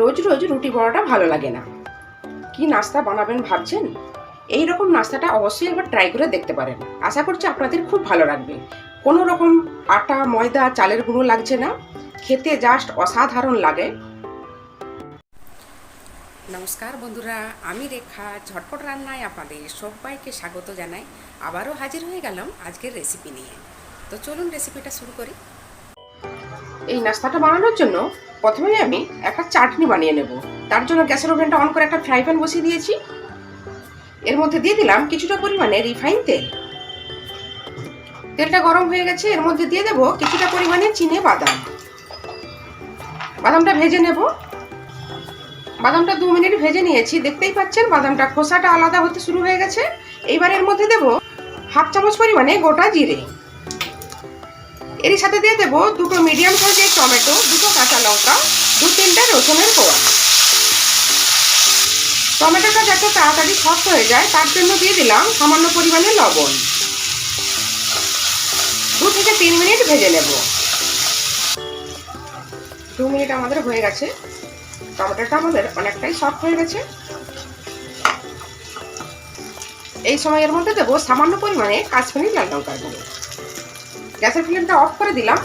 রোজ রোজ রুটি পরোটা ভালো লাগে না। কি নাস্তা বানাবেন ভাবছেন? এই রকম নাস্তাটা অবশ্যই একবার ট্রাই করে দেখতে পারেন। আশা করছি আপনাদের খুব ভালো লাগবে। কোনো রকম আটা, ময়দা, চালের গুঁড়ো লাগছে না। খেতে জাস্ট অসাধারণ লাগে। নমস্কার বন্ধুরা, আমি রেখা। ঝটপট রান্নায় আপনাদের সবাইকে স্বাগত জানাই। আবারও হাজির হয়ে গেলাম আজকের রেসিপি নিয়ে। তো চলুন রেসিপিটা শুরু করি। এই নাস্তাটা বানানোর জন্য প্রথমেই আমি একটা চাটনি বানিয়ে নেব। তার জন্য গ্যাসের ওভেনটা অন করে একটা ফ্রাই প্যান বসিয়ে দিয়েছি। এর মধ্যে দিয়ে দিলাম কিছুটা পরিমাণে রিফাইন তেল। তেলটা গরম হয়ে গেছে, এর মধ্যে দিয়ে দেবো কিছুটা পরিমাণে চিনে বাদাম। বাদামটা ভেজে নেব। বাদামটা দু মিনিট ভেজে নিয়েছি। দেখতেই পাচ্ছেন, বাদামটা খোসাটা আলাদা হতে শুরু হয়ে গেছে। এইবার এর মধ্যে দেব হাফ চামচ পরিমাণে গোটা জিরে। এরই সাথে দিয়ে দেবো দুটো মিডিয়াম সাইজের টমেটো দুটো কাঁচা লঙ্কা, দু তিনটে রসুনের কোয়া। টমেটোটা যাতে তাড়াতাড়ি সফট হয়ে যায়, তার জন্য দিয়ে দিলাম সামান্য পরিমাণে লবণ। দু থেকে তিন মিনিট ভেজে নেব। দু মিনিট আমাদের হয়ে গেছে। টমেটোটা আমাদের অনেকটাই সফট হয়ে গেছে। এই সময়ের মধ্যে দেবো সামান্য পরিমাণে কাশ্মীরি লাল লঙ্কার গুঁড়ো। গ্যাসের ফ্লেমটা অফ করে দিলাম।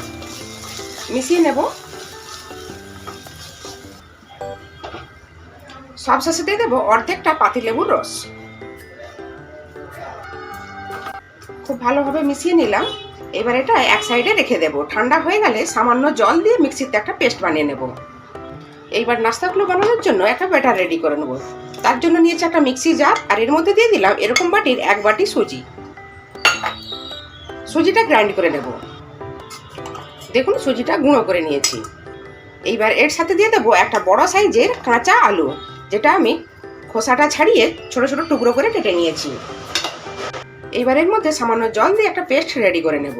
মিশিয়ে নেব। সব শেষে দিয়ে দেবো অর্ধেকটা পাতিলেবুর রস। খুব ভালোভাবে মিশিয়ে নিলাম। এবার এটা এক সাইডে রেখে দেবো। ঠান্ডা হয়ে গেলে সামান্য জল দিয়ে মিক্সিতে একটা পেস্ট বানিয়ে নেব। এইবার নাস্তাগুলো বানানোর জন্য একটা ব্যাটার রেডি করে নেব। তার জন্য নিয়েছি একটা মিক্সি জার আর এর মধ্যে দিয়ে দিলাম এরকম বাটির এক বাটি সুজি। সুজিটা গ্রাইন্ড করে নেব। দেখুন, সুজিটা গুঁড়ো করে নিয়েছি। এইবার এর সাথে দিয়ে দেবো একটা বড় সাইজের কাঁচা আলু, যেটা আমি খোসাটা ছাড়িয়ে ছোট ছোট টুকরো করে কেটে নিয়েছি। এইবার এর মধ্যে সামান্য জল দিয়ে একটা পেস্ট রেডি করে নেব।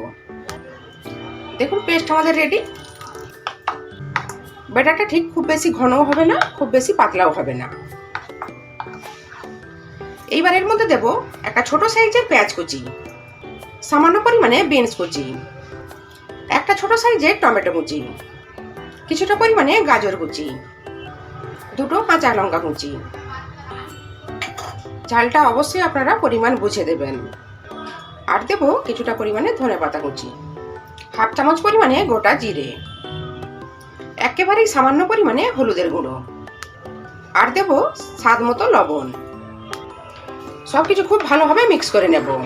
দেখুন, পেস্ট আমাদের রেডি ব্যাটারটা ঠিক খুব বেশি ঘনও হবে না, খুব বেশি পাতলাও হবে না। এইবার এর মধ্যে দেব একটা ছোট সাইজের পেঁয়াজ কুচি। সামান্য পরিমাণে বিনস কুচি। একটা ছোট সাইজের টমেটো কুচি। কিছুটা পরিমাণে গাজর কুচি। দুটো কাঁচা লঙ্কা কুচি। ঝালটা অবশ্যই আপনারা পরিমাণ বুঝে দেবেন। আর দেব কিছুটা পরিমাণে ধনে পাতা কুচি। হাফ চামচ পরিমাণে গোটা জিরে। একেবারেই সামান্য পরিমাণে হলুদের গুঁড়ো। আর দেব স্বাদ মতো লবণ। সব কিছু খুব ভালোভাবে মিক্স করে নেব।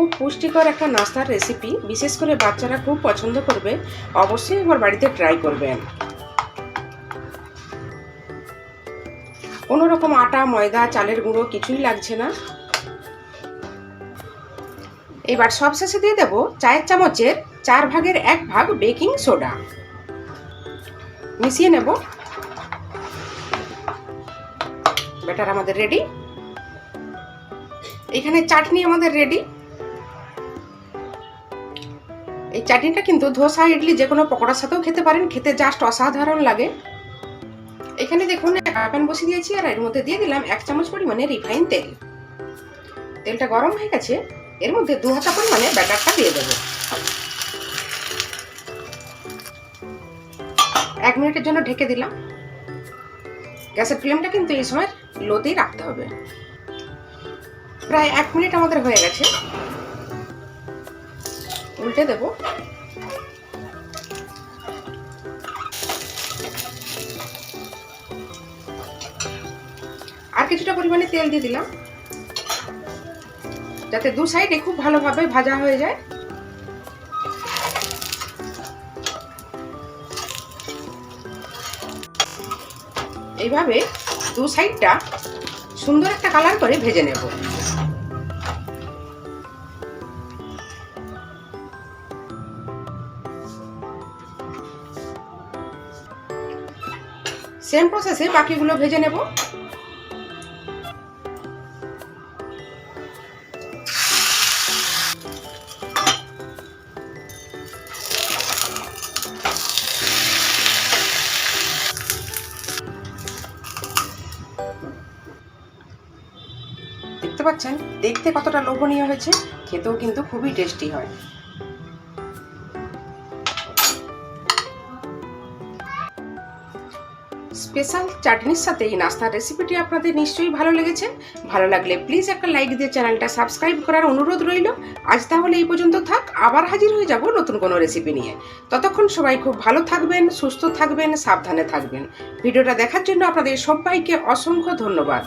খুব পুষ্টিকর একটা নাস্তার রেসিপি বিশেষ করে বাচ্চারা খুব পছন্দ করবে, অবশ্যই একবার বাড়িতে ট্রাই করবেন। কোনো রকম আটা, ময়দা, চালের গুঁড়ো কিছুই লাগছে না। এবার সব শেষে দিয়ে দেবো চায়ের চামচের চার ভাগের এক ভাগ বেকিং সোডা মিশিয়ে নেব। ব্যাটার আমাদের রেডি এখানে চাটনি আমাদের রেডি এই চাটনিটা কিন্তু ধোসা, ইডলি, যে কোনো পকোড়ার সাথেও খেতে পারেন। খেতে জাস্ট অসাধারণ লাগে। এখানে দেখুন প্যান বসিয়ে দিয়েছি আর এর মধ্যে দিয়ে দিলাম এক চামচ পরিমাণে রিফাইন তেল। তেলটা গরম হয়ে গেছে। এর মধ্যে দু হাতা পরিমাণে ব্যাটারটা দিয়ে দেবো। এক মিনিটের জন্য ঢেকে দিলাম। গ্যাসের ফ্লেমটা কিন্তু এই সময় লোতেই রাখতে হবে। প্রায় এক মিনিট আমাদের হয়ে গেছে। উল্টে দেব। আর কিছুটা পরিমাণে তেল দিয়ে দিলাম। যাতে দু সাইডে খুব ভালোভাবে ভাজা হয়ে যায়। এইভাবে দু সাইডটা সুন্দর একটা কালার করে ভেজে নেব। সেম প্রসেসে বাকিগুলো ভেজে নেব। দেখতে পাচ্ছেন? দেখতে কতটা লোভনীয় হয়েছে, খেতেও কিন্তু খুবই টেস্টি হয়। স্পেশাল চাটনির সাথে এই নাস্তার রেসিপিটি আপনাদের নিশ্চয়ই ভালো লেগেছে। ভালো লাগলে প্লিজ একটা লাইক দিয়ে চ্যানেলটা সাবস্ক্রাইব করার অনুরোধ রইল। আজ তাহলে এই পর্যন্ত থাক, আবার হাজির হয়ে যাব নতুন কোনো রেসিপি নিয়ে। ততক্ষণ সবাই খুব ভালো থাকবেন, সুস্থ থাকবেন, সাবধানে থাকবেন। ভিডিওটা দেখার জন্য আপনাদের সবাইকে অসংখ্য ধন্যবাদ।